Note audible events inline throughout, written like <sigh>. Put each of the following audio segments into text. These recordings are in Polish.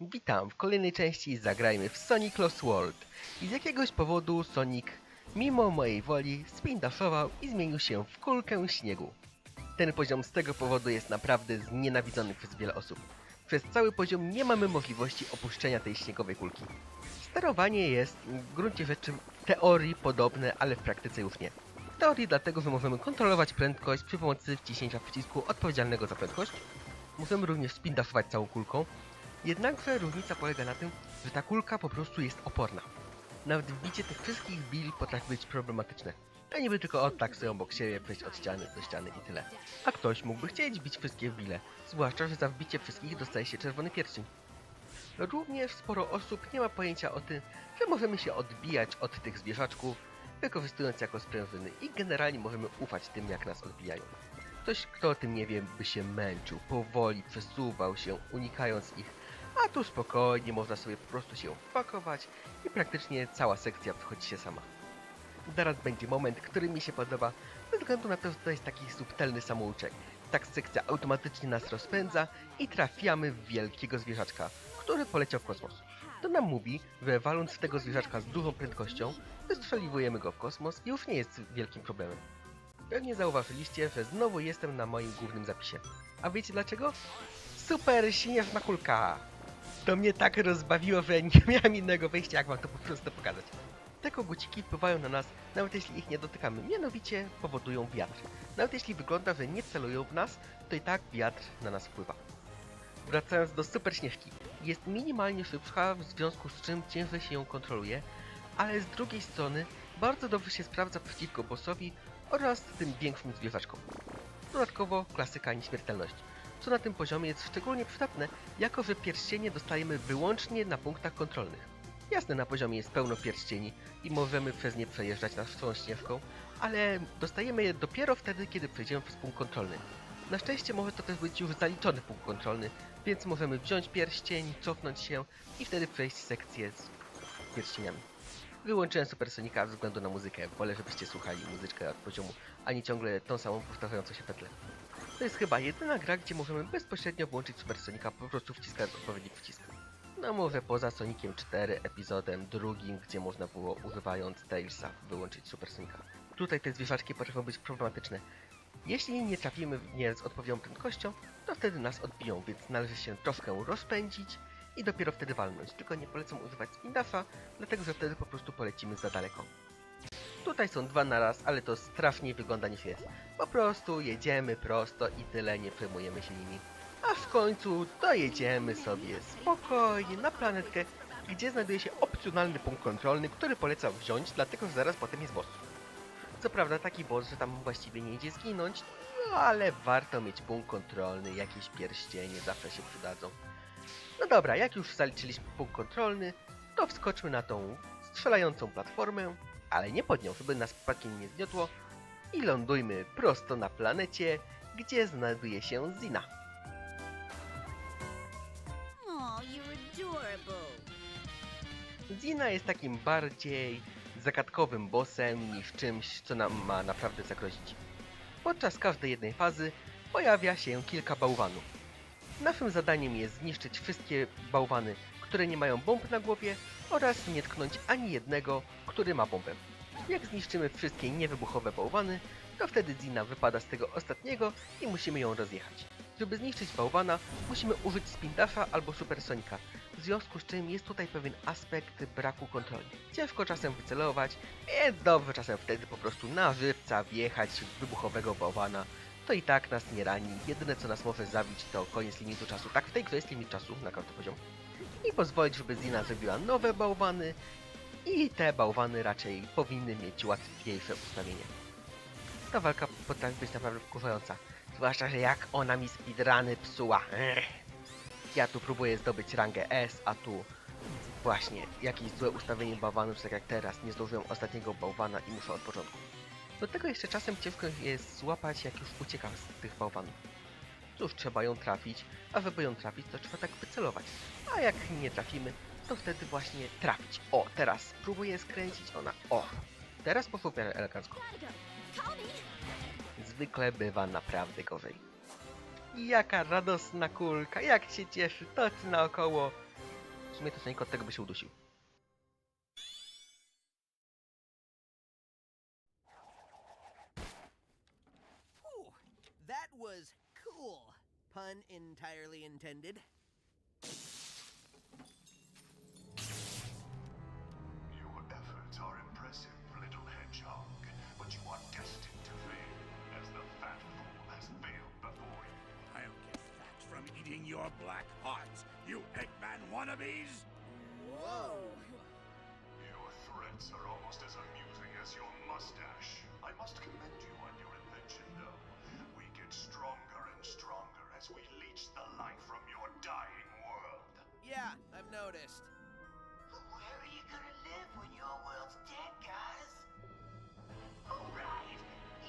Witam w kolejnej części Zagrajmy w Sonic Lost World. I z jakiegoś powodu Sonic, mimo mojej woli, spindaszował i zmienił się w kulkę śniegu. Ten poziom z tego powodu jest naprawdę znienawidzony przez wiele osób. Przez cały poziom nie mamy możliwości opuszczenia tej śniegowej kulki. Sterowanie jest w gruncie rzeczy w teorii podobne, ale w praktyce już nie. W teorii dlatego, że możemy kontrolować prędkość przy pomocy wciśnięcia przycisku odpowiedzialnego za prędkość. Możemy również spindaszować całą kulką, Jednakże różnica polega na tym, że ta kulka po prostu jest oporna. Nawet wbicie tych wszystkich bili potrafi być problematyczne. A niby tylko od tak sobie obok siebie przejść od ściany do ściany i tyle. A ktoś mógłby chcieć bić wszystkie bile, zwłaszcza, że za wbicie wszystkich dostaje się czerwony pierścień. Również sporo osób nie ma pojęcia o tym, że możemy się odbijać od tych zwierzaczków, wykorzystując jako sprężyny i generalnie możemy ufać tym, jak nas odbijają. Ktoś, kto o tym nie wie, by się męczył, powoli przesuwał się, unikając ich, a tu spokojnie można sobie po prostu się wpakować i praktycznie cała sekcja wchodzi się sama. Zaraz będzie moment, który mi się podoba, ze względu na to, że to jest taki subtelny samouczek. Tak sekcja automatycznie nas rozpędza i trafiamy w wielkiego zwierzaczka, który poleciał w kosmos. To nam mówi, że waląc w tego zwierzaczka z dużą prędkością, wystrzeliwujemy go w kosmos i już nie jest wielkim problemem. Pewnie zauważyliście, że znowu jestem na moim głównym zapisie. A wiecie dlaczego? Super śnieżna kulka! To mnie tak rozbawiło, że nie <laughs> miałem innego wyjścia, jak wam to po prostu pokazać. Te koguciki wpływają na nas, nawet jeśli ich nie dotykamy, mianowicie powodują wiatr. Nawet jeśli wygląda, że nie celują w nas, to i tak wiatr na nas wpływa. Wracając do Super Śnieżki, jest minimalnie szybsza, w związku z czym ciężej się ją kontroluje, ale z drugiej strony bardzo dobrze się sprawdza przeciwko bossowi oraz tym większym zwierzaczkom. Dodatkowo klasyka nieśmiertelność, co na tym poziomie jest szczególnie przydatne, jako że pierścienie dostajemy wyłącznie na punktach kontrolnych. Jasne, na poziomie jest pełno pierścieni i możemy przez nie przejeżdżać naszą ścieżką, ale dostajemy je dopiero wtedy, kiedy przejdziemy przez punkt kontrolny. Na szczęście może to też być już zaliczony punkt kontrolny, więc możemy wziąć pierścień, cofnąć się i wtedy przejść sekcję z pierścieniami. Wyłączyłem Supersonika ze względu na muzykę. Wolę, żebyście słuchali muzyczkę od poziomu, a nie ciągle tą samą powtarzającą się petlę. To jest chyba jedyna gra, gdzie możemy bezpośrednio włączyć Supersonika, po prostu wciskając odpowiedni przycisk. No może poza Soniciem 4, epizodem drugim, gdzie można było używając Tailsa wyłączyć Supersonika. Tutaj te zwierzaczki potrafią być problematyczne. Jeśli nie trafimy w nie z odpowiednią prędkością, to wtedy nas odbiją, więc należy się troszkę rozpędzić i dopiero wtedy walnąć. Tylko nie polecam używać spindafa, dlatego że wtedy po prostu polecimy za daleko. Tutaj są dwa na raz, ale to strasznie wygląda niż jest. Po prostu jedziemy prosto i tyle, nie przejmujemy się nimi. A w końcu dojedziemy sobie spokojnie na planetkę, gdzie znajduje się opcjonalny punkt kontrolny, który polecam wziąć, dlatego że zaraz potem jest boss. Co prawda taki boss, że tam właściwie nie idzie zginąć, no ale warto mieć punkt kontrolny, jakieś pierścienie zawsze się przydadzą. No dobra, jak już zaliczyliśmy punkt kontrolny, to wskoczmy na tą strzelającą platformę, ale nie pod nią, żeby nas przypadkiem nie zniotło i lądujmy prosto na planecie, gdzie znajduje się Zina. Aw, you're adorable. Zina jest takim bardziej zagadkowym bossem niż czymś, co nam ma naprawdę zagrozić. Podczas każdej jednej fazy pojawia się kilka bałwanów. Naszym zadaniem jest zniszczyć wszystkie bałwany, które nie mają bomb na głowie oraz nie tknąć ani jednego, który ma bombę. Jak zniszczymy wszystkie niewybuchowe bałwany, to wtedy Zina wypada z tego ostatniego i musimy ją rozjechać. Żeby zniszczyć bałwana, musimy użyć spindasza albo supersonika, w związku z czym jest tutaj pewien aspekt braku kontroli. Ciężko czasem wycelować, więc dobrze czasem wtedy po prostu na żywca wjechać w wybuchowego bałwana. To i tak nas nie rani, jedyne co nas może zabić to koniec limitu czasu. Tak, w tej grze jest limit czasu na każdy poziom. I pozwolić, żeby Zina zrobiła nowe bałwany i te bałwany raczej powinny mieć łatwiejsze ustawienie. Ta walka potrafi być naprawdę wkurzająca. Zwłaszcza, że jak ona mi speedruny psuła. Ja tu próbuję zdobyć rangę S, a tu właśnie jakieś złe ustawienie bałwanów, tak jak teraz. Nie zdążyłem ostatniego bałwana i muszę od początku. Do tego jeszcze czasem ciężko jest złapać, jak już uciekam z tych bałwanów. Cóż, trzeba ją trafić, a żeby ją trafić, to trzeba tak wycelować. A jak nie trafimy, to wtedy właśnie trafić. O, teraz próbuję skręcić ona. O, teraz poszło w elegancko. Zwykle bywa naprawdę gorzej. Jaka radosna kulka, jak się cieszy, toczy naokoło. sumie to od tego by się udusił. Pun entirely intended. Your efforts are impressive, little hedgehog, but you are destined to fail, as the fat fool has failed before you. I'll get fat from eating your black hearts, you Eggman wannabes! Whoa! Your threats are almost as amusing as your mustache. I must commend you on your invention, though. We get stronger and stronger as we leech the life from your dying world. Yeah, I've noticed. Where are you gonna live when your world's dead, guys? Oh, right.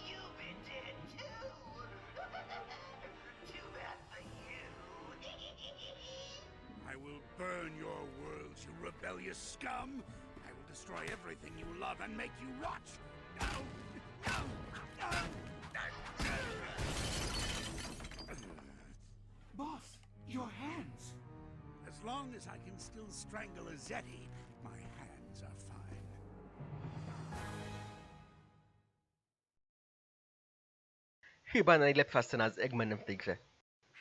You've been dead too. <laughs> Too bad for you. <laughs> I will burn your worlds, you rebellious scum! I will destroy everything you love and make you watch! No! No! No! Long as I can still strangle a Zeti, my hands are fine. Chyba najlepsza scena z Eggmanem w tej grze.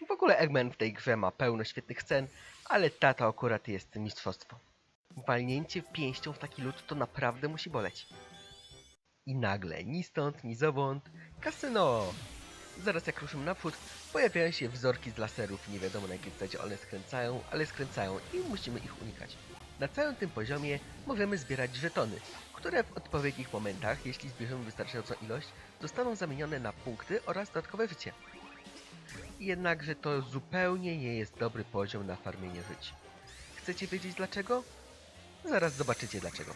W ogóle Eggman w tej grze ma pełno świetnych scen, ale ta to akurat jest mistrzostwo. Walnięcie pięścią w taki lód to naprawdę musi boleć. I nagle, ni stąd, ni zowąd, kasyno! Zaraz jak ruszymy naprzód, pojawiają się wzorki z laserów. Nie wiadomo na jakiej zasadzie one skręcają, ale skręcają i musimy ich unikać. Na całym tym poziomie możemy zbierać żetony, które w odpowiednich momentach, jeśli zbierzemy wystarczającą ilość, zostaną zamienione na punkty oraz dodatkowe życie. Jednakże to zupełnie nie jest dobry poziom na farmienie żyć. Chcecie wiedzieć dlaczego? Zaraz zobaczycie dlaczego.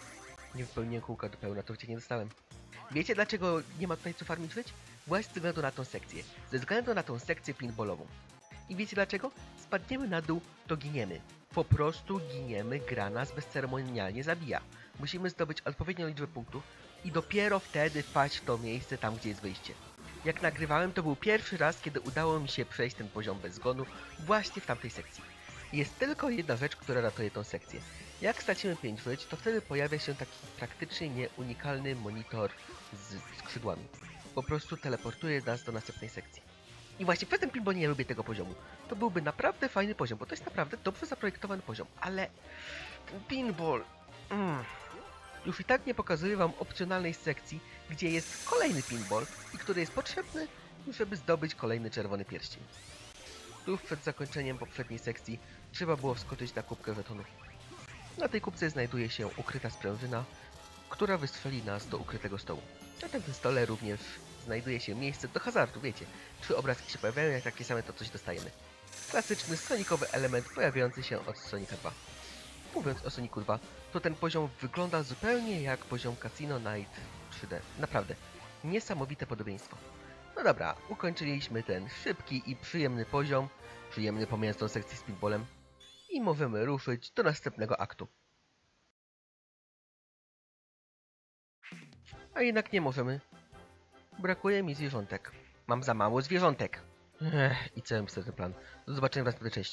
Nie wypełniłem kółka do pełna, to życie nie dostałem. Wiecie dlaczego nie ma tutaj co farmić żyć? Właśnie ze względu na tą sekcję. Ze względu na tą sekcję pinballową. I wiecie dlaczego? Spadniemy na dół, to giniemy. Po prostu giniemy, gra nas bezceremonialnie zabija. Musimy zdobyć odpowiednią liczbę punktów i dopiero wtedy wpaść w to miejsce tam, gdzie jest wyjście. Jak nagrywałem, to był pierwszy raz, kiedy udało mi się przejść ten poziom bez zgonu właśnie w tamtej sekcji. Jest tylko jedna rzecz, która ratuje tą sekcję. Jak stracimy 5 żyć, to wtedy pojawia się taki praktycznie nieunikalny monitor z skrzydłami. Po prostu teleportuje nas do następnej sekcji. I właśnie przez ten pinball nie lubię tego poziomu. To byłby naprawdę fajny poziom, bo to jest naprawdę dobrze zaprojektowany poziom, ale pinball... Mm. Już i tak nie pokazuję wam opcjonalnej sekcji, gdzie jest kolejny pinball i który jest potrzebny, żeby zdobyć kolejny czerwony pierścień. Tuż przed zakończeniem poprzedniej sekcji trzeba było wskoczyć na kubkę żetonów. Na tej kubce znajduje się ukryta sprężyna, która wystrzeli nas do ukrytego stołu. Na tym stole również znajduje się miejsce do hazardu, wiecie. Trzy obrazki się pojawiają, jak takie same to coś dostajemy. Klasyczny sonikowy element pojawiający się od Sonika 2. Mówiąc o Sonicu 2, to ten poziom wygląda zupełnie jak poziom Casino Night 3D. Naprawdę, niesamowite podobieństwo. No dobra, ukończyliśmy ten szybki i przyjemny poziom, przyjemny pomijając tą sekcję z pinballem i możemy ruszyć do następnego aktu. A jednak nie możemy. Brakuje mi zwierzątek. Mam za mało zwierzątek. Ech, i cały ten plan. Do zobaczenia w następnej części.